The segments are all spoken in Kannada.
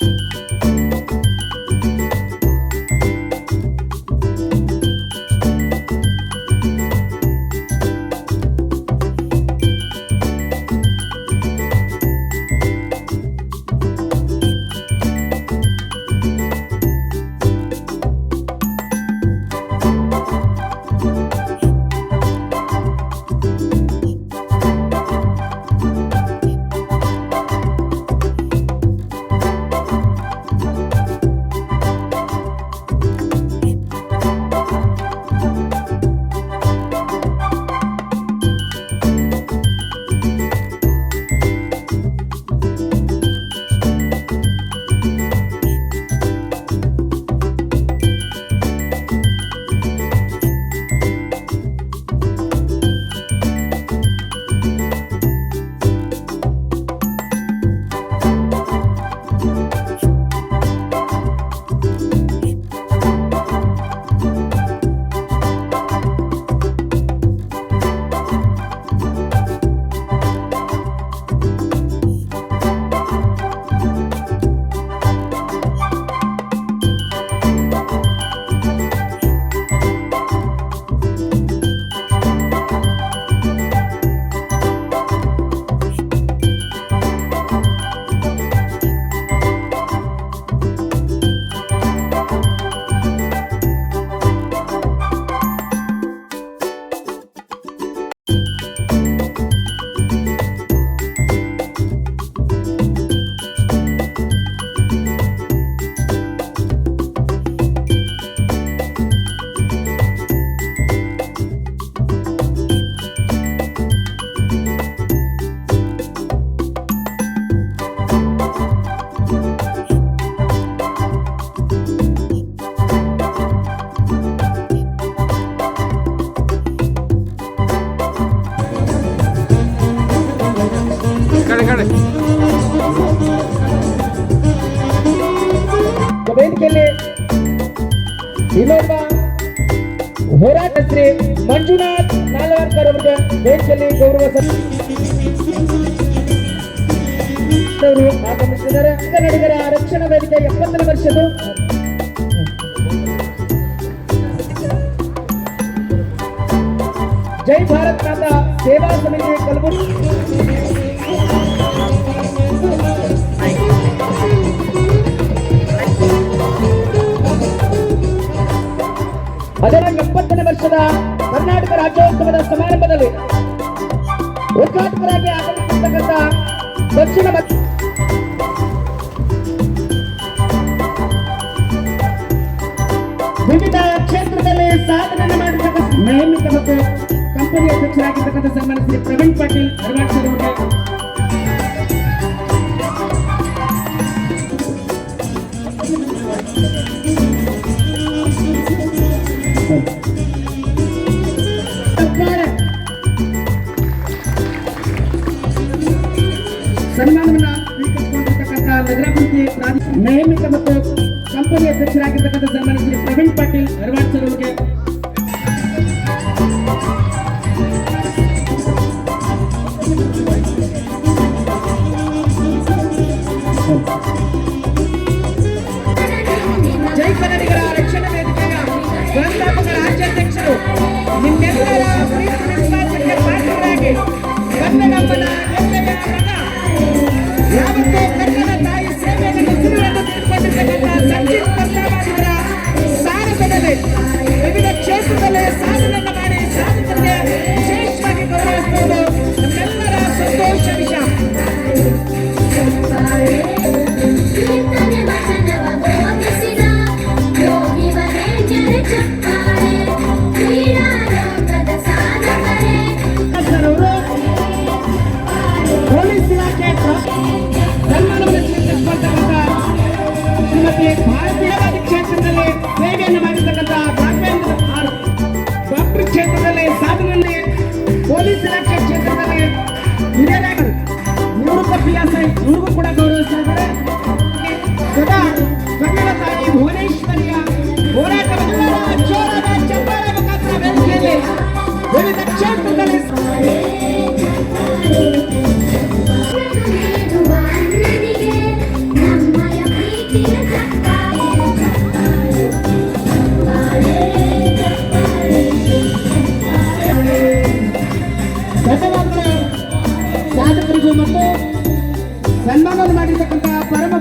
ಕಡೆ ವೇದಿಕೆಯಲ್ಲಿ ಇನ್ನೊಬ್ಬ ಹೋರಾಟ ಮಂಜುನಾಥ್ ನಾಲ್ವರ್ಕರ್ ಅವರಿಗೆ ವೇದಿಕೆಯಲ್ಲಿ ಗೌರವ ಅವರು ಆಗಮಿಸಿದ್ದಾರೆ. ಕನ್ನಡಿಗರ ರಕ್ಷಣಾ ವೇದಿಕೆ ಎಪ್ಪತ್ತನೇ ವರ್ಷದ ಜೈ ಭಾರತ್ ಮಾತಾ ಸೇವಾ ಸಮಿತಿ ಕಲಬುರಗಿ. ಅದರ ಎಪ್ಪತ್ತನೇ ವರ್ಷದ ಕರ್ನಾಟಕ ರಾಜ್ಯೋತ್ಸವದ ಸಮಾರಂಭದಲ್ಲಿ ಸನ್ಮಾನವನ್ನ ಸ್ವೀಕರಿಸಿಕೊಂಡಿರ್ತಕ್ಕಂಥ ನಗರಾಭಿವೃದ್ಧಿ ಪ್ರಾಧಿಕಾರ ನೇಮಿತ ಮತ್ತು ಕಂಪನಿ ಅಧ್ಯಕ್ಷರಾಗಿರ್ತಕ್ಕಂಥ ಸನ್ಮಾನ ಶ್ರೀ ಪ್ರವೀಣ್ ಪಾಟೀಲ್ ಧಾರವಾಡ ಸರ್ ಅವರಿಗೆ ಜೈ ಕನ್ನಡಿಗರ ರಕ್ಷಣಾ ವೇದಿಕೆಯ ಸಂಸ್ಥಾಪಕ ರಾಜ್ಯಾಧ್ಯಕ್ಷರು ನಿಮ್ಮೆಲ್ಲರ ಪ್ರೀತಿ ವಿಶ್ವಾಸಕ್ಕೆ ಪಾತ್ರರಾಗಿ ಕನ್ನಡಮ್ಮನ Gracias.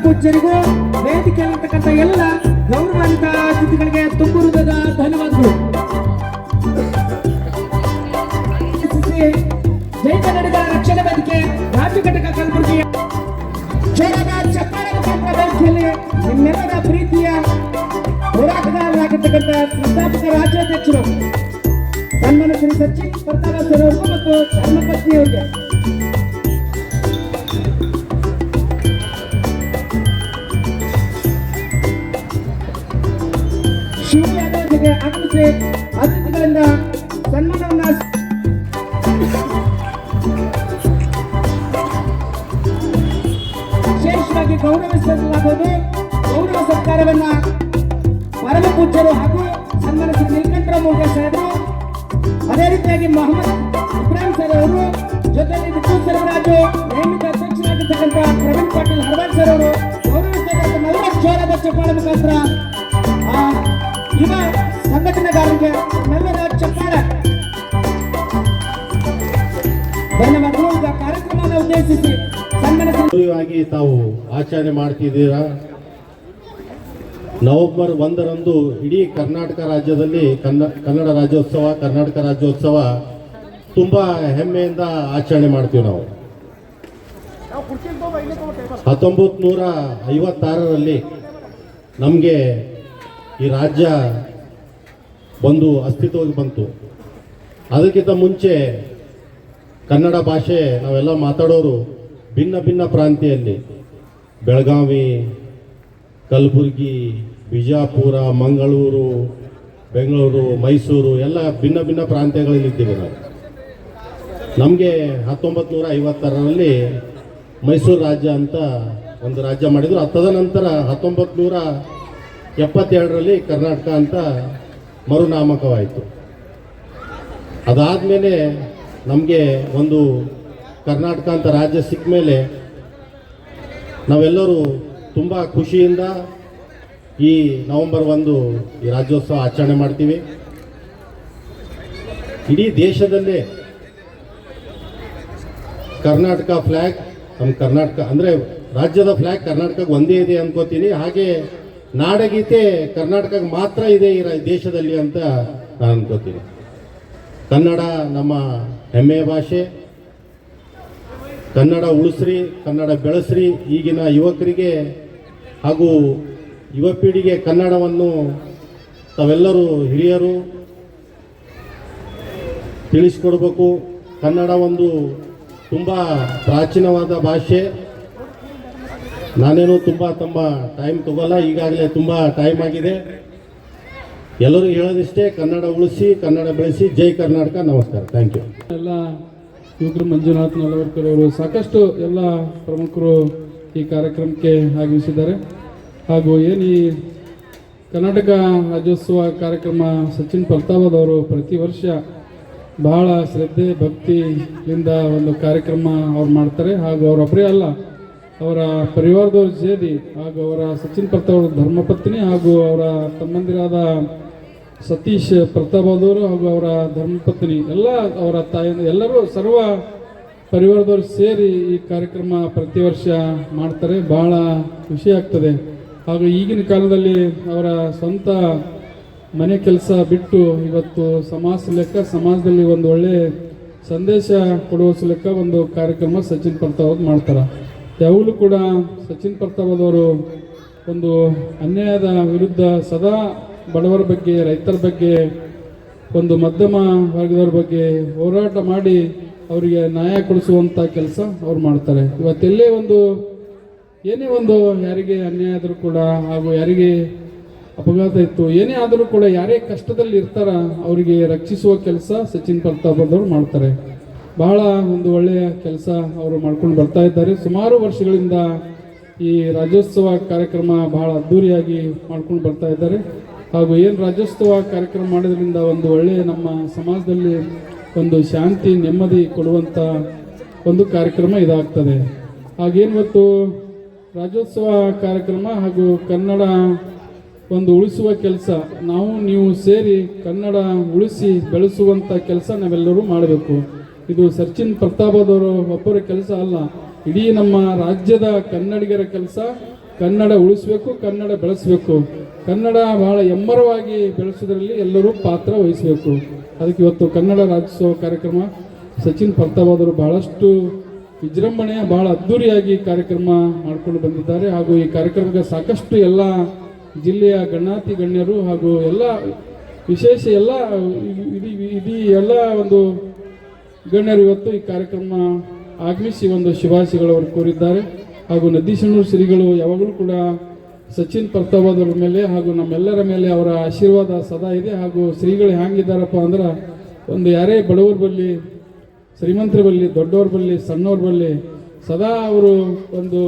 ಪೂಜ್ಯರಿಗೂ ವೇದಿಕೆಯಲ್ಲಿರ್ತಕ್ಕಂಥ ಎಲ್ಲ ಗೌರವಾನ್ವಿತ ಅತಿಥಿಗಳಿಗೆ ತುಂಬು ಹೃದಯದ ಧನ್ಯವಾದಗಳು. ಜೈ ಕನ್ನಡಿಗರ ರಕ್ಷಣಾ ವೇದಿಕೆ ರಾಜ್ಯ ಘಟಕ ಕಲಬುರಗಿಯ ಜೋರಾದ ಚಪ್ಪಾಳೆ ಮುಖಾಂತರ ವೇದಿಕೆಯಲ್ಲಿ ನಿಮ್ಮೆಲ್ಲರ ಪ್ರೀತಿಯ ಹೋರಾಟಗಾರರಾಗಿರ್ತಕ್ಕಂಥ ಪ್ರಸ್ತಾಪಕ ರಾಜ್ಯಾಧ್ಯಕ್ಷರು. ಸನ್ಮಾನ ಶ್ರೀ ಸಚಿನ್ ಪ್ರತಾಪ ಸರ್ ಮತ್ತು ಧರ್ಮಪತ್ನಿಯವರಿಗೆ. ಶಿವ ಯಾದವ್ರಿಗೆ ಆಗಮಿಸಿ ಅತಿಥಿಗಳಿಂದ ಸನ್ಮಾನವನ್ನ ವಿಶೇಷವಾಗಿ ಗೌರವಿಸಲಾಗುವುದು ಗೌರವ ಸತ್ಕಾರವನ್ನ ಪರಮ ಪೂಜ್ಯರು ಹಾಗೂ ಸನ್ಮಾನಿಸಿ ನೀಲಕಂಠರಾವ್ ಮೌರ್ಯ ಸಾಹೇಬರು, ಅದೇ ರೀತಿಯಾಗಿ ಮೊಹಮ್ಮದ್ ಇಬ್ರಾಹಿಂ ಸರ್ ಅವರು ಜೊತೆಯಲ್ಲಿ ವಿದ್ಯುತ್ ಸರ್ವರಾಜು ನೇಮಿತ ಅಧ್ಯಕ್ಷರಾಗಿರ್ತಕ್ಕಂಥ ಪ್ರವೀಣ್ ಪಾಟೀಲ್ ಹರವಾಡ್ ಸರ್ ಅವರು ಗೌರವಿಸ್ತಕ್ಕಂಥ ನಲವತ್ತು ಜೋರಾದ ಚಪ್ಪಾಳೆ ಮುಖಾಂತರ ತಾವು ಆಚರಣೆ ಮಾಡ್ತಿದ್ದೀರಾ? ನವೆಂಬರ್ ಒಂದರಂದು ಇಡೀ ಕರ್ನಾಟಕ ರಾಜ್ಯದಲ್ಲಿ ಕನ್ನ, ಕನ್ನಡ ರಾಜ್ಯೋತ್ಸವ, ಕರ್ನಾಟಕ ರಾಜ್ಯೋತ್ಸವ ತುಂಬ ಹೆಮ್ಮೆಯಿಂದ ಆಚರಣೆ ಮಾಡ್ತೀವಿ ನಾವು. ಹತ್ತೊಂಬತ್ತು ನೂರ ಐವತ್ತಾರರಲ್ಲಿ ನಮಗೆ ಈ ರಾಜ್ಯ ಒಂದು ಅಸ್ತಿತ್ವಕ್ಕೆ ಬಂತು. ಅದಕ್ಕಿಂತ ಮುಂಚೆ ಕನ್ನಡ ಭಾಷೆ ನಾವೆಲ್ಲ ಮಾತಾಡೋರು ಭಿನ್ನ ಭಿನ್ನ ಪ್ರಾಂತ್ಯದಲ್ಲಿ. ಬೆಳಗಾವಿ, ಕಲಬುರಗಿ, ಬಿಜಾಪುರ, ಮಂಗಳೂರು, ಬೆಂಗಳೂರು, ಮೈಸೂರು ಎಲ್ಲ ಭಿನ್ನ ಭಿನ್ನ ಪ್ರಾಂತ್ಯಗಳಲ್ಲಿ ಇದ್ದೀವಿ ನಾವು. ನಮಗೆ ಹತ್ತೊಂಬತ್ತು ನೂರ ಐವತ್ತಾರರಲ್ಲಿ ಮೈಸೂರು ರಾಜ್ಯ ಅಂತ ಒಂದು ರಾಜ್ಯ ಮಾಡಿದರು. ತದನಂತರ ಹತ್ತೊಂಬತ್ತು ನೂರ ಎಪ್ಪತ್ತೆರಡರಲ್ಲಿ ಕರ್ನಾಟಕ ಅಂತ ಮರುನಾಮಕವಾಯಿತು. ಅದಾದಮೇಲೆ ನಮಗೆ ಒಂದು ಕರ್ನಾಟಕ ಅಂತ ರಾಜ್ಯ ಸಿಕ್ಕ ಮೇಲೆ ನಾವೆಲ್ಲರೂ ತುಂಬ ಖುಷಿಯಿಂದ ಈ ನವೆಂಬರ್ ಒಂದು ಈ ರಾಜ್ಯೋತ್ಸವ ಆಚರಣೆ ಮಾಡ್ತೀವಿ. ಇಡೀ ದೇಶದಲ್ಲೇ ಕರ್ನಾಟಕ ಫ್ಲ್ಯಾಗ್ ನಮ್ಮ ಕರ್ನಾಟಕ ಅಂದರೆ ರಾಜ್ಯದ ಫ್ಲ್ಯಾಗ್ ಕರ್ನಾಟಕಕ್ಕೆ ಒಂದೇ ಇದೆ ಅನ್ಕೋತೀನಿ. ಹಾಗೆ ನಾಡಗೀತೆ ಕರ್ನಾಟಕಕ್ಕೆ ಮಾತ್ರ ಇದೆ ಈ ದೇಶದಲ್ಲಿ ಅಂತ ನಾನು ಅನ್ಕೋತೀನಿ ಕನ್ನಡ ನಮ್ಮ ಹೆಮ್ಮೆಯ ಭಾಷೆ. ಕನ್ನಡ ಉಳಿಸ್ರಿ, ಕನ್ನಡ ಬೆಳೆಸ್ರಿ ಈಗಿನ ಯುವಕರಿಗೆ ಹಾಗೂ ಯುವ ಪೀಳಿಗೆ ಕನ್ನಡವನ್ನು ತಾವೆಲ್ಲರೂ ಹಿರಿಯರು ತಿಳಿಸ್ಕೊಡ್ಬೇಕು. ಕನ್ನಡ ಒಂದು ತುಂಬ ಪ್ರಾಚೀನವಾದ ಭಾಷೆ. ನಾನೇನು ತುಂಬ ತುಂಬ ಟೈಮ್ ತಗೋಲ್ಲ, ಈಗಾಗಲೇ ತುಂಬ ಟೈಮ್ ಆಗಿದೆ. ಎಲ್ಲರೂ ಹೇಳೋದಿಷ್ಟೇ, ಕನ್ನಡ ಉಳಿಸಿ, ಕನ್ನಡ ಬೆಳೆಸಿ, ಜೈ ಕರ್ನಾಟಕ, ನಮಸ್ಕಾರ. ಥ್ಯಾಂಕ್ ಯು ಎಲ್ಲ ಯುವಕರು ಮಂಜುನಾಥ್ ನಲವರ್ಕರ್ ಅವರು ಸಾಕಷ್ಟು ಎಲ್ಲ ಪ್ರಮುಖರು ಈ ಕಾರ್ಯಕ್ರಮಕ್ಕೆ ಆಗಮಿಸಿದ್ದಾರೆ. ಹಾಗೂ ಏನು ಈ ಕರ್ನಾಟಕ ರಾಜ್ಯೋತ್ಸವ ಕಾರ್ಯಕ್ರಮ ಸಚಿನ್ ಪ್ರತಾಪದ್ ಅವರು ಪ್ರತಿ ವರ್ಷ ಬಹಳ ಶ್ರದ್ಧೆ ಭಕ್ತಿಯಿಂದ ಒಂದು ಕಾರ್ಯಕ್ರಮ ಅವ್ರು ಮಾಡ್ತಾರೆ. ಹಾಗೂ ಅವರೊಬ್ಬರೇ ಅಲ್ಲ ಅವರ ಪರಿವಾರದವರು ಸೇರಿ ಹಾಗೂ ಅವರ ಸಚಿನ್ ಪ್ರತಾಪ್ ಅವರ ಧರ್ಮಪತ್ನಿ ಹಾಗೂ ಅವರ ತಮ್ಮಂದಿರಾದ ಸತೀಶ್ ಪ್ರತಾಪದವರು ಹಾಗೂ ಅವರ ಧರ್ಮಪತ್ನಿ, ಎಲ್ಲ ಅವರ ತಾಯಿ ಎಲ್ಲರೂ ಸರ್ವ ಪರಿವಾರದವರು ಸೇರಿ ಈ ಕಾರ್ಯಕ್ರಮ ಪ್ರತಿ ವರ್ಷ ಮಾಡ್ತಾರೆ. ಬಹಳ ಖುಷಿ ಆಗ್ತದೆ. ಹಾಗೂ ಈಗಿನ ಕಾಲದಲ್ಲಿ ಅವರ ಸ್ವಂತ ಮನೆ ಕೆಲಸ ಬಿಟ್ಟು ಇವತ್ತು ಸಮಾಜ ಲೆಕ್ಕ, ಸಮಾಜದಲ್ಲಿ ಒಂದು ಒಳ್ಳೆ ಸಂದೇಶ ಕೊಡುವ ಲೆಕ್ಕ ಒಂದು ಕಾರ್ಯಕ್ರಮ ಸಚಿನ್ ಪ್ರತಾಪ್ ಮಾಡ್ತಾರೆ. ಯಾವಾಗಲೂ ಕೂಡ ಸಚಿನ್ ಪ್ರತಾಪದವರು ಒಂದು ಅನ್ಯಾಯದ ವಿರುದ್ಧ ಸದಾ ಬಡವರ ಬಗ್ಗೆ, ರೈತರ ಬಗ್ಗೆ, ಒಂದು ಮಧ್ಯಮ ವರ್ಗದವ್ರ ಬಗ್ಗೆ ಹೋರಾಟ ಮಾಡಿ ಅವರಿಗೆ ನ್ಯಾಯ ಕೊಡಿಸುವಂಥ ಕೆಲಸ ಅವ್ರು ಮಾಡ್ತಾರೆ. ಇವತ್ತೆಲ್ಲೇ ಒಂದು ಏನೇ ಒಂದು ಯಾರಿಗೆ ಅನ್ಯಾಯ ಆದರೂ ಕೂಡ ಹಾಗೂ ಯಾರಿಗೆ ಅಪಘಾತ ಇತ್ತು, ಏನೇ ಆದರೂ ಕೂಡ ಯಾರೇ ಕಷ್ಟದಲ್ಲಿ ಇರ್ತಾರ ಅವರಿಗೆ ರಕ್ಷಿಸುವ ಕೆಲಸ ಸಚಿನ್ ಪ್ರತಾಪದವರು ಮಾಡ್ತಾರೆ. ಬಹಳ ಒಂದು ಒಳ್ಳೆಯ ಕೆಲಸ ಅವರು ಮಾಡ್ಕೊಂಡು ಬರ್ತಾ ಇದ್ದಾರೆ. ಸುಮಾರು ವರ್ಷಗಳಿಂದ ಈ ರಾಜ್ಯೋತ್ಸವ ಕಾರ್ಯಕ್ರಮ ಬಹಳ ಅದ್ಧೂರಿಯಾಗಿ ಮಾಡ್ಕೊಂಡು ಬರ್ತಾ ಇದ್ದಾರೆ. ಹಾಗೂ ಏನು ರಾಜ್ಯೋತ್ಸವ ಕಾರ್ಯಕ್ರಮ ಮಾಡೋದ್ರಿಂದ ಒಂದು ಒಳ್ಳೆಯ ನಮ್ಮ ಸಮಾಜದಲ್ಲಿ ಒಂದು ಶಾಂತಿ, ನೆಮ್ಮದಿ ಕೊಡುವಂಥ ಒಂದು ಕಾರ್ಯಕ್ರಮ ಇದಾಗ್ತದೆ. ಹಾಗೇನು ಹಾಗೇನಿವತ್ತು ರಾಜ್ಯೋತ್ಸವ ಕಾರ್ಯಕ್ರಮ ಹಾಗೂ ಕನ್ನಡ ಒಂದು ಉಳಿಸುವ ಕೆಲಸ, ನಾವು ನೀವು ಸೇರಿ ಕನ್ನಡ ಉಳಿಸಿ ಬೆಳೆಸುವಂಥ ಕೆಲಸ ನಾವೆಲ್ಲರೂ ಮಾಡಬೇಕು. ಇದು ಸಚಿನ್ ಪ್ರತಾಪದವರು ಒಬ್ಬರ ಕೆಲಸ ಅಲ್ಲ. ಇಡೀ ನಮ್ಮ ರಾಜ್ಯದ ಕನ್ನಡಿಗರ ಕೆಲಸ ಕನ್ನಡ ಉಳಿಸಬೇಕು, ಕನ್ನಡ ಬೆಳೆಸಬೇಕು. ಕನ್ನಡ ಬಹಳ ಎಮ್ಮರವಾಗಿ ಬೆಳೆಸೋದ್ರಲ್ಲಿ ಎಲ್ಲರೂ ಪಾತ್ರ ವಹಿಸಬೇಕು. ಅದಕ್ಕೆ ಇವತ್ತು ಕನ್ನಡ ರಾಜ್ಯೋತ್ಸವ ಕಾರ್ಯಕ್ರಮ ಸಚಿನ್ ಪ್ರತಾಪದವರು ಬಹಳಷ್ಟು ವಿಜೃಂಭಣೆಯ, ಬಹಳ ಅದ್ಧೂರಿಯಾಗಿ ಕಾರ್ಯಕ್ರಮ ಮಾಡಿಕೊಂಡು ಬಂದಿದ್ದಾರೆ. ಹಾಗೂ ಈ ಕಾರ್ಯಕ್ರಮಕ್ಕೆ ಸಾಕಷ್ಟು ಎಲ್ಲ ಜಿಲ್ಲೆಯ ಗಣ್ಯಾತಿ ಗಣ್ಯರು ಹಾಗೂ ಎಲ್ಲ ವಿಶೇಷ ಎಲ್ಲ ಇಡೀ ಇಡೀ ಎಲ್ಲ ಒಂದು ಗಣ್ಯರು ಇವತ್ತು ಈ ಕಾರ್ಯಕ್ರಮ ಆಗಮಿಸಿ ಒಂದು ಶುಭಾಶಯಗಳು ಅವರು ಕೋರಿದ್ದಾರೆ. ಹಾಗೂ ನದೀಶಣ್ಣೂರು, ಶ್ರೀಗಳು, ಯಾವಾಗಲೂ ಕೂಡ ಸಚಿನ್ ಪರ್ತಾವಾದವ್ರ ಮೇಲೆ ಹಾಗೂ ನಮ್ಮೆಲ್ಲರ ಮೇಲೆ ಅವರ ಆಶೀರ್ವಾದ ಸದಾ ಇದೆ. ಹಾಗೂ ಶ್ರೀಗಳು ಹ್ಯಾಂಗಿದ್ದಾರಪ್ಪ ಅಂದ್ರೆ ಒಂದು ಯಾರೇ ಬಡವ್ರ ಬರಲಿ ಶ್ರೀಮಂತರ ಬರಲಿ ದೊಡ್ಡವ್ರ ಬರಲಿ ಸಣ್ಣವ್ರ ಬರಲಿ ಸದಾ ಅವರು ಒಂದು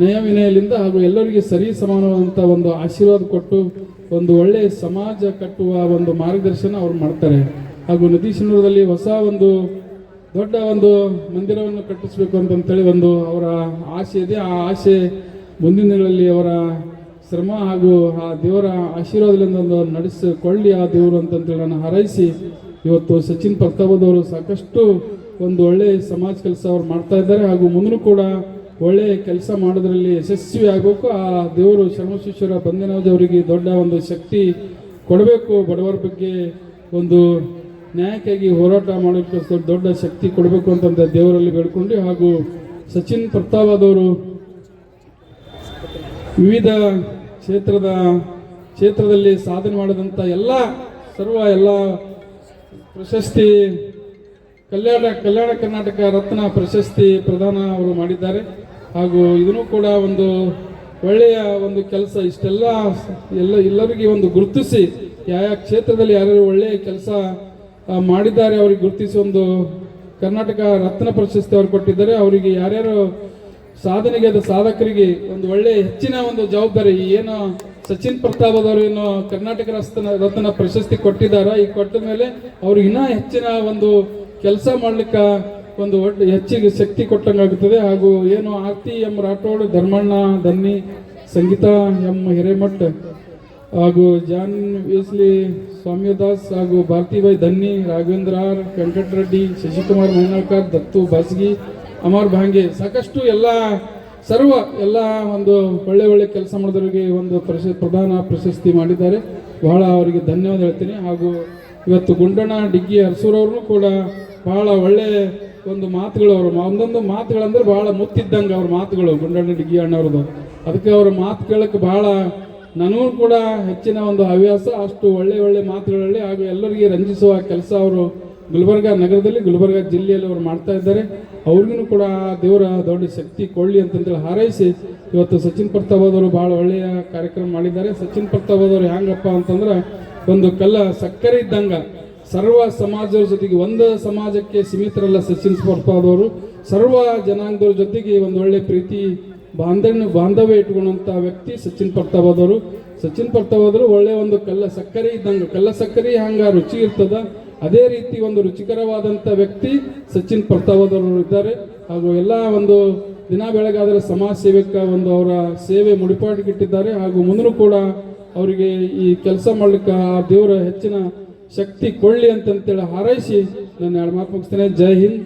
ನಯ ವಿನಯಲಿಂದ ಹಾಗೂ ಎಲ್ಲರಿಗೆ ಸರಿ ಸಮಾನವಾದಂಥ ಒಂದು ಆಶೀರ್ವಾದ ಕೊಟ್ಟು ಒಂದು ಒಳ್ಳೆಯ ಸಮಾಜ ಕಟ್ಟುವ ಒಂದು ಮಾರ್ಗದರ್ಶನ ಅವ್ರು ಮಾಡ್ತಾರೆ. ಹಾಗೂ ನದೀಶನೂರದಲ್ಲಿ ಹೊಸ ಒಂದು ದೊಡ್ಡ ಒಂದು ಮಂದಿರವನ್ನು ಕಟ್ಟಿಸಬೇಕು ಅಂತಂತೇಳಿ ಒಂದು ಅವರ ಆಸೆ ಇದೆ. ಆ ಆಸೆ ಮುಂದಿನ ದಿನಗಳಲ್ಲಿ ಅವರ ಶ್ರಮ ಹಾಗೂ ಆ ದೇವರ ಆಶೀರ್ವಾದದಿಂದ ಒಂದು ನಡೆಸಿಕೊಳ್ಳಿ ಆ ದೇವರು ಅಂತಂತೇಳಿ ನಾನು ಹಾರೈಸಿ ಇವತ್ತು ಸಚಿನ್ ಪರ್ತಾಬದವರು ಸಾಕಷ್ಟು ಒಂದು ಒಳ್ಳೆಯ ಸಮಾಜ ಕೆಲಸ ಅವ್ರು ಮಾಡ್ತಾ ಇದ್ದಾರೆ ಹಾಗೂ ಮುಂದೂ ಕೂಡ ಒಳ್ಳೆಯ ಕೆಲಸ ಮಾಡೋದ್ರಲ್ಲಿ ಯಶಸ್ವಿ ಆಗಬೇಕು. ಆ ದೇವರು ಶರ್ಮಶಿಶ್ವರ ಬಂದನಾಜ್ ಅವರಿಗೆ ದೊಡ್ಡ ಒಂದು ಶಕ್ತಿ ಕೊಡಬೇಕು. ಬಡವರ ಬಗ್ಗೆ ಒಂದು ನ್ಯಾಯಕ್ಕಾಗಿ ಹೋರಾಟ ಮಾಡೋದಕ್ಕೋಸ್ಕರ ದೊಡ್ಡ ಶಕ್ತಿ ಕೊಡಬೇಕು ಅಂತಂದ ದೇವರಲ್ಲಿ ಬೇಡ್ಕೊಂಡು ಹಾಗೂ ಸಚಿನ್ ಪ್ರತಾಪದವರು ವಿವಿಧ ಕ್ಷೇತ್ರದ, ಕ್ಷೇತ್ರದಲ್ಲಿ ಸಾಧನೆ ಮಾಡಿದಂಥ ಎಲ್ಲ ಸರ್ವ ಎಲ್ಲ ಪ್ರಶಸ್ತಿ ಕಲ್ಯಾಣ ಕಲ್ಯಾಣ ಕರ್ನಾಟಕ ರತ್ನ ಪ್ರಶಸ್ತಿ ಪ್ರದಾನ ಅವರು ಮಾಡಿದ್ದಾರೆ. ಹಾಗೂ ಇದನ್ನು ಕೂಡ ಒಂದು ಒಳ್ಳೆಯ ಒಂದು ಕೆಲಸ ಇಷ್ಟೆಲ್ಲ ಎಲ್ಲ ಎಲ್ಲರಿಗೆ ಒಂದು ಗುರುತಿಸಿ ಯಾವ ಕ್ಷೇತ್ರದಲ್ಲಿ ಯಾರ್ಯಾರು ಒಳ್ಳೆಯ ಕೆಲಸ ಮಾಡಿದ್ದಾರೆ ಅವರಿಗೆ ಗುರುತಿಸಿ ಒಂದು ಕರ್ನಾಟಕ ರತ್ನ ಪ್ರಶಸ್ತಿ ಅವರು ಕೊಟ್ಟಿದ್ದಾರೆ. ಅವರಿಗೆ ಯಾರ್ಯಾರು ಸಾಧನೆಗೆ ಅದು ಸಾಧಕರಿಗೆ ಒಂದು ಒಳ್ಳೆ ಹೆಚ್ಚಿನ ಒಂದು ಜವಾಬ್ದಾರಿ ಏನು ಸಚಿನ್ ಪ್ರತಾಪ್ ಅವರು ಏನು ಕರ್ನಾಟಕ ರತ್ನ ರತ್ನ ಪ್ರಶಸ್ತಿ ಕೊಟ್ಟಿದ್ದಾರೆ, ಈ ಕೊಟ್ಟ ಮೇಲೆ ಅವ್ರು ಇನ್ನೂ ಹೆಚ್ಚಿನ ಒಂದು ಕೆಲಸ ಮಾಡ್ಲಿಕ್ಕೆ ಒಂದು ಒಟ್ಟು ಹೆಚ್ಚಿಗೆ ಶಕ್ತಿ ಕೊಟ್ಟಂಗಾಗುತ್ತದೆ ಹಾಗೂ ಏನು ಆರ್ತಿ ಎಂ ರಾಠೋಡ್, ಧರ್ಮಣ್ಣ, ಧನ್ನಿ, ಸಂಗೀತ ಎಂ ಹಿರೇಮಠ್ ಹಾಗೂ ಜಾನ್ ವೇಸ್ಲಿ ಸ್ವಾಮ್ಯದಾಸ್ ಹಾಗೂ ಭಾರತೀಭಾಯಿ ಧನ್ನಿ ರಾಘವೇಂದ್ರ ಆರ್ ವೆಂಕಟರೆಡ್ಡಿ ಶಶಿಕುಮಾರ್ ಮೈನಾಳ್ಕರ್, ದತ್ತು ಬಾಸ್ಗಿ, ಅಮರ್ ಭಾಂಗೆ ಸಾಕಷ್ಟು ಎಲ್ಲ ಸರ್ವ ಎಲ್ಲ ಒಂದು ಒಳ್ಳೆ ಒಳ್ಳೆ ಕೆಲಸ ಮಾಡಿದವರಿಗೆ ಒಂದು ಪ್ರಶ ಪ್ರಧಾನ ಪ್ರಶಸ್ತಿ ಮಾಡಿದ್ದಾರೆ. ಬಹಳ ಅವರಿಗೆ ಧನ್ಯವಾದ ಹೇಳ್ತೀನಿ. ಹಾಗೂ ಇವತ್ತು ಗುಂಡಣ್ಣ, ಡಿಗ್ಗಿ ಅರಸೂರವ್ರನ್ನೂ ಕೂಡ ಬಹಳ ಒಳ್ಳೆ ಒಂದು ಮಾತುಗಳು ಅವರು ಒಂದೊಂದು ಮಾತುಗಳಂದ್ರೆ ಬಹಳ ಮುತ್ತಿದ್ದಂಗೆ ಅವ್ರ ಮಾತುಗಳು ಗುಂಡಣ್ಣ, ಡಿಗ್ಗಿ ಅಣ್ಣವ್ರದ್ದು. ಅದಕ್ಕೆ ಅವ್ರ ಮಾತು ಕೇಳಕ್ಕೆ ಬಹಳ ನನಗೂ ಕೂಡ ಹೆಚ್ಚಿನ ಒಂದು ಹವ್ಯಾಸ, ಅಷ್ಟು ಒಳ್ಳೆ ಒಳ್ಳೆ ಮಾತುಗಳಲ್ಲಿ ಹಾಗೂ ಎಲ್ಲರಿಗೆ ರಂಜಿಸುವ ಕೆಲಸ ಅವರು ಗುಲ್ಬರ್ಗ ನಗರದಲ್ಲಿ, ಗುಲ್ಬರ್ಗ ಜಿಲ್ಲೆಯಲ್ಲಿ ಅವರು ಮಾಡ್ತಾ ಇದ್ದಾರೆ. ಅವ್ರಿಗೂ ಕೂಡ ದೇವರ ದೊಡ್ಡ ಶಕ್ತಿ ಕೊಳ್ಳಿ ಅಂತಂದೇಳಿ ಹಾರೈಸಿ ಇವತ್ತು ಸಚಿನ್ ಪ್ರತಾಪದವರು ಭಾಳ ಒಳ್ಳೆಯ ಕಾರ್ಯಕ್ರಮ ಮಾಡಿದ್ದಾರೆ. ಸಚಿನ್ ಪ್ರತಾಪದವರು ಹ್ಯಾಂಗಪ್ಪ ಅಂತಂದ್ರೆ ಒಂದು ಕಲ್ಲ ಸಕ್ಕರೆ ಇದ್ದಂಗ, ಸರ್ವ ಸಮಾಜದ ಜೊತೆಗೆ ಒಂದು ಸಮಾಜಕ್ಕೆ ಸೀಮಿತರಲ್ಲ ಸಚಿನ್ ಪ್ರತಾಪದವರು ಸರ್ವ ಜನಾಂಗದವ್ರ ಜೊತೆಗೆ ಒಂದು ಒಳ್ಳೆ ಪ್ರೀತಿ ಬಾಂಧವ್ಯ ಬಾಂಧವ್ಯ ಇಟ್ಕೊಂಡಂತ ವ್ಯಕ್ತಿ ಸಚಿನ್ ಪರ್ತಾವಾದವರು. ಸಚಿನ್ ಪರ್ತಾವಾದರು ಒಳ್ಳೆ ಒಂದು ಕಲ್ಲ ಸಕ್ಕರೆ ಇದ್ದಂಗೆ, ಕಲ್ಲ ಸಕ್ಕರೆ ಹಂಗ ರುಚಿ ಇರ್ತದ. ಅದೇ ರೀತಿ ಒಂದು ರುಚಿಕರವಾದಂಥ ವ್ಯಕ್ತಿ ಸಚಿನ್ ಪರ್ತಾವಾದವರು ಇದ್ದಾರೆ. ಹಾಗೂ ಎಲ್ಲ ಒಂದು ದಿನ ಬೆಳಗಾದರೆ ಸಮಾಜ ಸೇವಕ ಒಂದು ಅವರ ಸೇವೆ ಮುಡಿಪಾಟಿಗಿಟ್ಟಿದ್ದಾರೆ ಹಾಗೂ ಮುಂದೂ ಕೂಡ ಅವರಿಗೆ ಈ ಕೆಲಸ ಮಾಡ್ಲಿಕ್ಕೆ ಆ ದೇವರ ಹೆಚ್ಚಿನ ಶಕ್ತಿ ಕೊಳ್ಳಿ ಅಂತಂತೇಳಿ ಹಾರೈಸಿ ನಾನು ಎರಡು ಮಾತು ಮುಗಿಸ್ತೇನೆ. ಜೈ ಹಿಂದ್.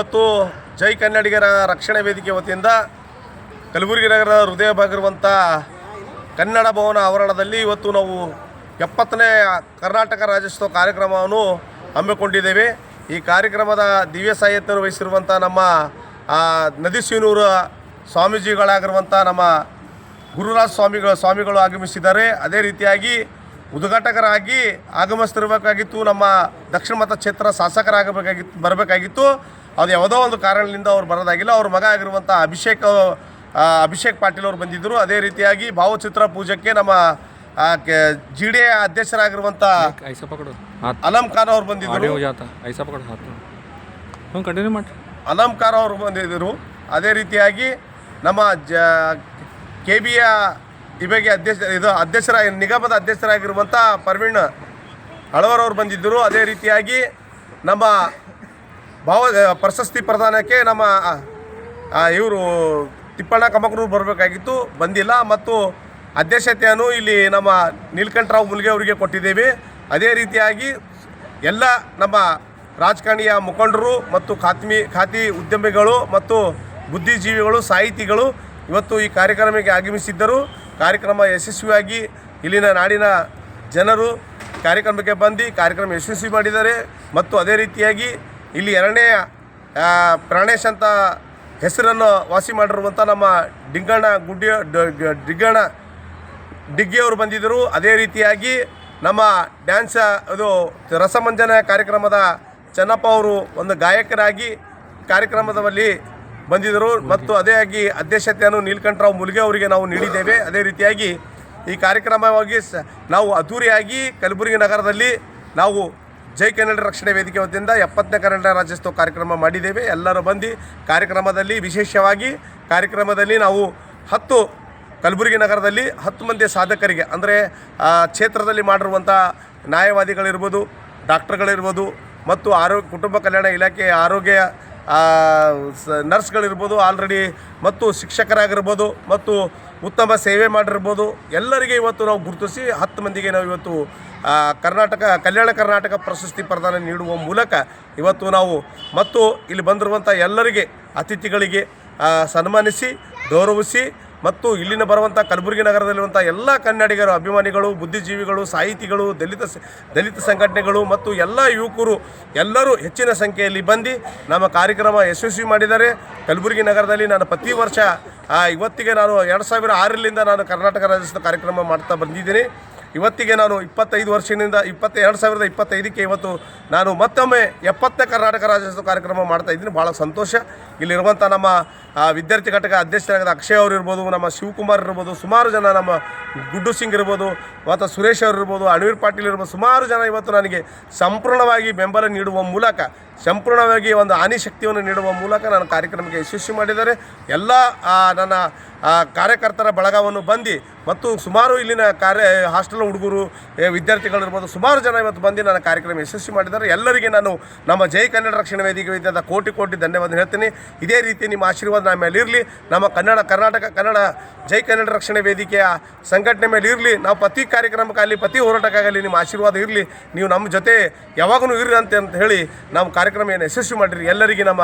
ಇವತ್ತು ಜೈ ಕನ್ನಡಿಗರ ರಕ್ಷಣೆ ವೇದಿಕೆ ವತಿಯಿಂದ ಕಲಬುರಗಿ ನಗರದ ಹೃದಯ ಭಾಗಿರುವಂಥ ಕನ್ನಡ ಭವನ ಆವರಣದಲ್ಲಿ ಇವತ್ತು ನಾವು ಎಪ್ಪತ್ತನೇ ಕರ್ನಾಟಕ ರಾಜ್ಯೋತ್ಸವ ಕಾರ್ಯಕ್ರಮವನ್ನು ಹಮ್ಮಿಕೊಂಡಿದ್ದೇವೆ. ಈ ಕಾರ್ಯಕ್ರಮದ ದಿವ್ಯ ಸಾಹಿತ್ಯರು ವಹಿಸಿರುವಂಥ ನಮ್ಮ ನದಿಸೀನೂರ ಸ್ವಾಮೀಜಿಗಳಾಗಿರುವಂಥ ನಮ್ಮ ಗುರುರಾಜ್ ಸ್ವಾಮಿಗಳು ಸ್ವಾಮಿಗಳು ಆಗಮಿಸಿದ್ದಾರೆ. ಅದೇ ರೀತಿಯಾಗಿ ಉದ್ಘಾಟಕರಾಗಿ ಆಗಮಿಸ್ತಿರಬೇಕಾಗಿತ್ತು, ನಮ್ಮ ದಕ್ಷಿಣ ಮತ ಕ್ಷೇತ್ರ ಶಾಸಕರಾಗಬೇಕಾಗಿತ್ತು, ಬರಬೇಕಾಗಿತ್ತು. ಅದು ಯಾವುದೋ ಒಂದು ಕಾರಣದಿಂದ ಅವ್ರು ಬರೋದಾಗಿಲ್ಲ. ಅವ್ರ ಮಗ ಆಗಿರುವಂಥ ಅಭಿಷೇಕ್ ಅಭಿಷೇಕ್ ಪಾಟೀಲ್ ಅವರು ಬಂದಿದ್ದರು ಅದೇ ರೀತಿಯಾಗಿ ಭಾವಚಿತ್ರ ಪೂಜಕ್ಕೆ ನಮ್ಮ ಜಿ ಡಿ ಎ ಅಧ್ಯಕ್ಷರಾಗಿರುವಂಥ ಅಲಂ ಖಾನ್ ಅವ್ರು ಬಂದಿದ್ದರು ಅಲಂ ಖಾನ್ ಅವರು ಬಂದಿದ್ದರು ಅದೇ ರೀತಿಯಾಗಿ ನಮ್ಮ ಜ ಕೆ ಬಿ ಯ ಈ ಅಧ್ಯಕ್ಷ ಇದು ಅಧ್ಯಕ್ಷರ ನಿಗಮದ ಅಧ್ಯಕ್ಷರಾಗಿರುವಂಥ ಪರ್ವೀಣ್ ಅವರು ಬಂದಿದ್ದರು ಅದೇ ರೀತಿಯಾಗಿ ನಮ್ಮ ಭಾವ ಪ್ರಶಸ್ತಿ ಪ್ರದಾನಕ್ಕೆ ನಮ್ಮ ಇವರು ತಿಪ್ಪಣ್ಣ ಕಮಕರು ಬರಬೇಕಾಗಿತ್ತು, ಬಂದಿಲ್ಲ. ಮತ್ತು ಅಧ್ಯಕ್ಷತೆಯನ್ನು ಇಲ್ಲಿ ನಮ್ಮ ನೀಲಕಂಠರಾವ್ ಮುಲ್ಗೆ ಅವರಿಗೆ ಕೊಟ್ಟಿದ್ದೇವೆ. ಅದೇ ರೀತಿಯಾಗಿ ಎಲ್ಲ ನಮ್ಮ ರಾಜಕಾರಣಿಯ ಮುಖಂಡರು ಮತ್ತು ಖಾತ್ಮಿ, ಖಾತಿ ಉದ್ಯಮಿಗಳು ಮತ್ತು ಬುದ್ಧಿಜೀವಿಗಳು, ಸಾಹಿತಿಗಳು ಇವತ್ತು ಈ ಕಾರ್ಯಕ್ರಮಕ್ಕೆ ಆಗಮಿಸಿದ್ದರು. ಕಾರ್ಯಕ್ರಮ ಯಶಸ್ವಿಯಾಗಿ ಇಲ್ಲಿನ ನಾಡಿನ ಜನರು ಕಾರ್ಯಕ್ರಮಕ್ಕೆ ಬಂದು ಕಾರ್ಯಕ್ರಮ ಯಶಸ್ವಿ ಮಾಡಿದ್ದಾರೆ. ಮತ್ತು ಅದೇ ರೀತಿಯಾಗಿ ಇಲ್ಲಿ ಎರಡನೇ ಪ್ರಾಣೇಶ್ ಅಂತ ಹೆಸರನ್ನು ವಾಸಿ ಮಾಡಿರುವಂಥ ನಮ್ಮ ಡಿಂಗಣ್ಣ ಗುಡ್ಡಿ, ಡ- ಗ- ಡಿಗ್ಗಣ್ಣ ಡಿಗ್ಗಿಯವರು ಬಂದಿದ್ದರು. ಅದೇ ರೀತಿಯಾಗಿ ನಮ್ಮ ಡ್ಯಾನ್ಸ, ಅದು ರಸಮಂಜನ ಕಾರ್ಯಕ್ರಮದ ಚೆನ್ನಪ್ಪ ಅವರು ಒಂದು ಗಾಯಕರಾಗಿ ಕಾರ್ಯಕ್ರಮದಲ್ಲಿ ಬಂದಿದ್ದರು. ಮತ್ತು ಅದೇ ಆಗಿ ಅಧ್ಯಕ್ಷತೆಯನ್ನು ನೀಲಕಂಠರಾವ್ ಮುಲ್ಗೆ ಅವರಿಗೆ ನಾವು ನೀಡಿದ್ದೇವೆ. ಅದೇ ರೀತಿಯಾಗಿ ಈ ಕಾರ್ಯಕ್ರಮವಾಗಿ ಸ, ನಾವು ಅದ್ಧೂರಿಯಾಗಿ ಕಲಬುರಗಿ ನಗರದಲ್ಲಿ ನಾವು ಜೈ ಕನ್ನಡ ರಕ್ಷಣೆ ವೇದಿಕೆ ವತಿಯಿಂದ ಎಪ್ಪತ್ತನೇ ಕನ್ನಡ ರಾಜ್ಯೋತ್ಸವ ಕಾರ್ಯಕ್ರಮ ಮಾಡಿದ್ದೇವೆ. ಎಲ್ಲರೂ ಬಂದು ಕಾರ್ಯಕ್ರಮದಲ್ಲಿ ವಿಶೇಷವಾಗಿ ಕಾರ್ಯಕ್ರಮದಲ್ಲಿ ನಾವು ಹತ್ತು ಕಲಬುರಗಿ ನಗರದಲ್ಲಿ ಹತ್ತು ಮಂದಿ ಸಾಧಕರಿಗೆ, ಅಂದರೆ ಕ್ಷೇತ್ರದಲ್ಲಿ ಮಾಡಿರುವಂಥ ನ್ಯಾಯವಾದಿಗಳಿರ್ಬೋದು, ಡಾಕ್ಟರ್ಗಳಿರ್ಬೋದು ಮತ್ತು ಆರೋಗ್ಯ, ಕುಟುಂಬ ಕಲ್ಯಾಣ ಇಲಾಖೆ, ಆರೋಗ್ಯ ನರ್ಸ್ಗಳಿರ್ಬೋದು, ಆಲ್ರೆಡಿ ಮತ್ತು ಶಿಕ್ಷಕರಾಗಿರ್ಬೋದು ಮತ್ತು ಉತ್ತಮ ಸೇವೆ ಮಾಡಿರ್ಬೋದು. ಎಲ್ಲರಿಗೆ ಇವತ್ತು ನಾವು ಗುರುತಿಸಿ ಹತ್ತು ಮಂದಿಗೆ ನಾವು ಇವತ್ತು ಕರ್ನಾಟಕ, ಕಲ್ಯಾಣ ಕರ್ನಾಟಕ ಪ್ರಶಸ್ತಿ ಪ್ರದಾನ ನೀಡುವ ಮೂಲಕ ಇವತ್ತು ನಾವು ಮತ್ತು ಇಲ್ಲಿ ಬಂದಿರುವಂಥ ಎಲ್ಲರಿಗೆ, ಅತಿಥಿಗಳಿಗೆ ಸನ್ಮಾನಿಸಿ, ಗೌರವಿಸಿ ಮತ್ತು ಇಲ್ಲಿನ ಬರುವಂಥ ಕಲಬುರಗಿ ನಗರದಲ್ಲಿರುವಂಥ ಎಲ್ಲ ಕನ್ನಡಿಗರು, ಅಭಿಮಾನಿಗಳು, ಬುದ್ಧಿಜೀವಿಗಳು, ಸಾಹಿತಿಗಳು, ದಲಿತ ದಲಿತ ಸಂಘಟನೆಗಳು ಮತ್ತು ಎಲ್ಲ ಯುವಕರು ಎಲ್ಲರೂ ಹೆಚ್ಚಿನ ಸಂಖ್ಯೆಯಲ್ಲಿ ಬಂದು ನಮ್ಮ ಕಾರ್ಯಕ್ರಮ ಯಶಸ್ವಿ ಮಾಡಿದ್ದಾರೆ. ಕಲಬುರಗಿ ನಗರದಲ್ಲಿ ನಾನು ಪ್ರತಿ ವರ್ಷ ಇವತ್ತಿಗೆ ನಾನು ಎರಡು ಸಾವಿರ ಆರರಿಂದ ನಾನು ಕರ್ನಾಟಕ ರಾಜ್ಯೋತ್ಸವ ಕಾರ್ಯಕ್ರಮ ಮಾಡ್ತಾ ಬಂದಿದ್ದೀನಿ. ಇವತ್ತಿಗೆ ನಾನು ಇಪ್ಪತ್ತೈದು ವರ್ಷದಿಂದ ಇಪ್ಪತ್ತ ಎರಡು ಸಾವಿರದ ಇಪ್ಪತ್ತೈದಕ್ಕೆ ಇವತ್ತು ನಾನು ಮತ್ತೊಮ್ಮೆ ಎಪ್ಪತ್ತನೇ ಕರ್ನಾಟಕ ರಾಜ್ಯೋತ್ಸವ ಕಾರ್ಯಕ್ರಮ ಮಾಡ್ತಾ ಇದ್ದೀನಿ. ಭಾಳ ಸಂತೋಷ. ಇಲ್ಲಿರುವಂಥ ನಮ್ಮ ವಿದ್ಯಾರ್ಥಿ ಘಟಕ ಅಧ್ಯಕ್ಷರಾಗಿದ್ದ ಅಕ್ಷಯ್ ಅವರು ಇರ್ಬೋದು, ನಮ್ಮ ಶಿವಕುಮಾರ್ ಇರ್ಬೋದು, ಸುಮಾರು ಜನ ನಮ್ಮ ಗುಡ್ಡು ಸಿಂಗ್ ಇರ್ಬೋದು, ಮತ್ತು ಸುರೇಶ್ ಅವರು ಇರ್ಬೋದು ಅಣವೀರ್ ಪಾಟೀಲ್ ಇರ್ಬೋದು, ಸುಮಾರು ಜನ ಇವತ್ತು ನನಗೆ ಸಂಪೂರ್ಣವಾಗಿ ಬೆಂಬಲ ನೀಡುವ ಮೂಲಕ, ಸಂಪೂರ್ಣವಾಗಿ ಒಂದು ಆನಿಶಕ್ತಿಯನ್ನು ನೀಡುವ ಮೂಲಕ ನಾನು ಕಾರ್ಯಕ್ರಮಕ್ಕೆ ಯಶಸ್ವಿ ಮಾಡಿದ್ದಾರೆ. ಎಲ್ಲ ನನ್ನ ಕಾರ್ಯಕರ್ತರ ಬಳಗವನ್ನು ಬಂದು ಮತ್ತು ಸುಮಾರು ಇಲ್ಲಿನ ಕಾರ್ಯ ಹಾಸ್ಟೆಲ್ ಹುಡುಗರು ವಿದ್ಯಾರ್ಥಿಗಳಿರ್ಬೋದು, ಸುಮಾರು ಜನ ಇವತ್ತು ಬಂದು ನನ್ನ ಕಾರ್ಯಕ್ರಮ ಯಶಸ್ವಿ ಮಾಡಿದ್ದಾರೆ. ಎಲ್ಲರಿಗೆ ನಾನು ನಮ್ಮ ಜೈ ಕನ್ನಡ ರಕ್ಷಣಾ ವೇದಿಕೆ ಅಂತ ಕೋಟಿ ಕೋಟಿ ಧನ್ಯವಾದ ಹೇಳ್ತೀನಿ. ಇದೇ ರೀತಿ ನಿಮ್ಮ ಆಶೀರ್ವಾದ ನಮ್ಮ ಮೇಲೆ ಇರಲಿ. ನಮ್ಮ ಕನ್ನಡ, ಕರ್ನಾಟಕ, ಕನ್ನಡ ಜೈ ಕನ್ನಡ ರಕ್ಷಣೆ ವೇದಿಕೆಯ ಸಂಘಟನೆ ಮೇಲೆ ಇರಲಿ. ನಾವು ಪ್ರತಿ ಕಾರ್ಯಕ್ರಮಕ್ಕಾಗಲಿ, ಪ್ರತಿ ಹೋರಾಟಕ್ಕಾಗಲಿ ನಿಮ್ಮ ಆಶೀರ್ವಾದ ಇರಲಿ. ನೀವು ನಮ್ಮ ಜೊತೆ ಯಾವಾಗಲೂ ಇರ್ರಿ ಅಂತ ಅಂತ ಹೇಳಿ ನಾವು ಕಾರ್ಯಕ್ರಮ ಏನು ಯಶಸ್ವಿ ಮಾಡಿರಿ. ಎಲ್ಲರಿಗೆ ನಮ್ಮ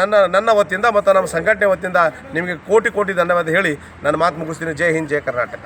ನನ್ನ ನನ್ನ ವತಿಯಿಂದ ಮತ್ತು ನಮ್ಮ ಸಂಘಟನೆ ವತಿಯಿಂದ ನಿಮಗೆ ಕೋಟಿ ಕೋಟಿ ಧನ್ಯವಾದ ಹೇಳಿ. ನನ್ನ ಮಾತು ಮುಗಿಸ್ತೀನಿ. ಜೈ ಹಿಂದ್ ಜೈ ಕರ್ನಾಟಕ.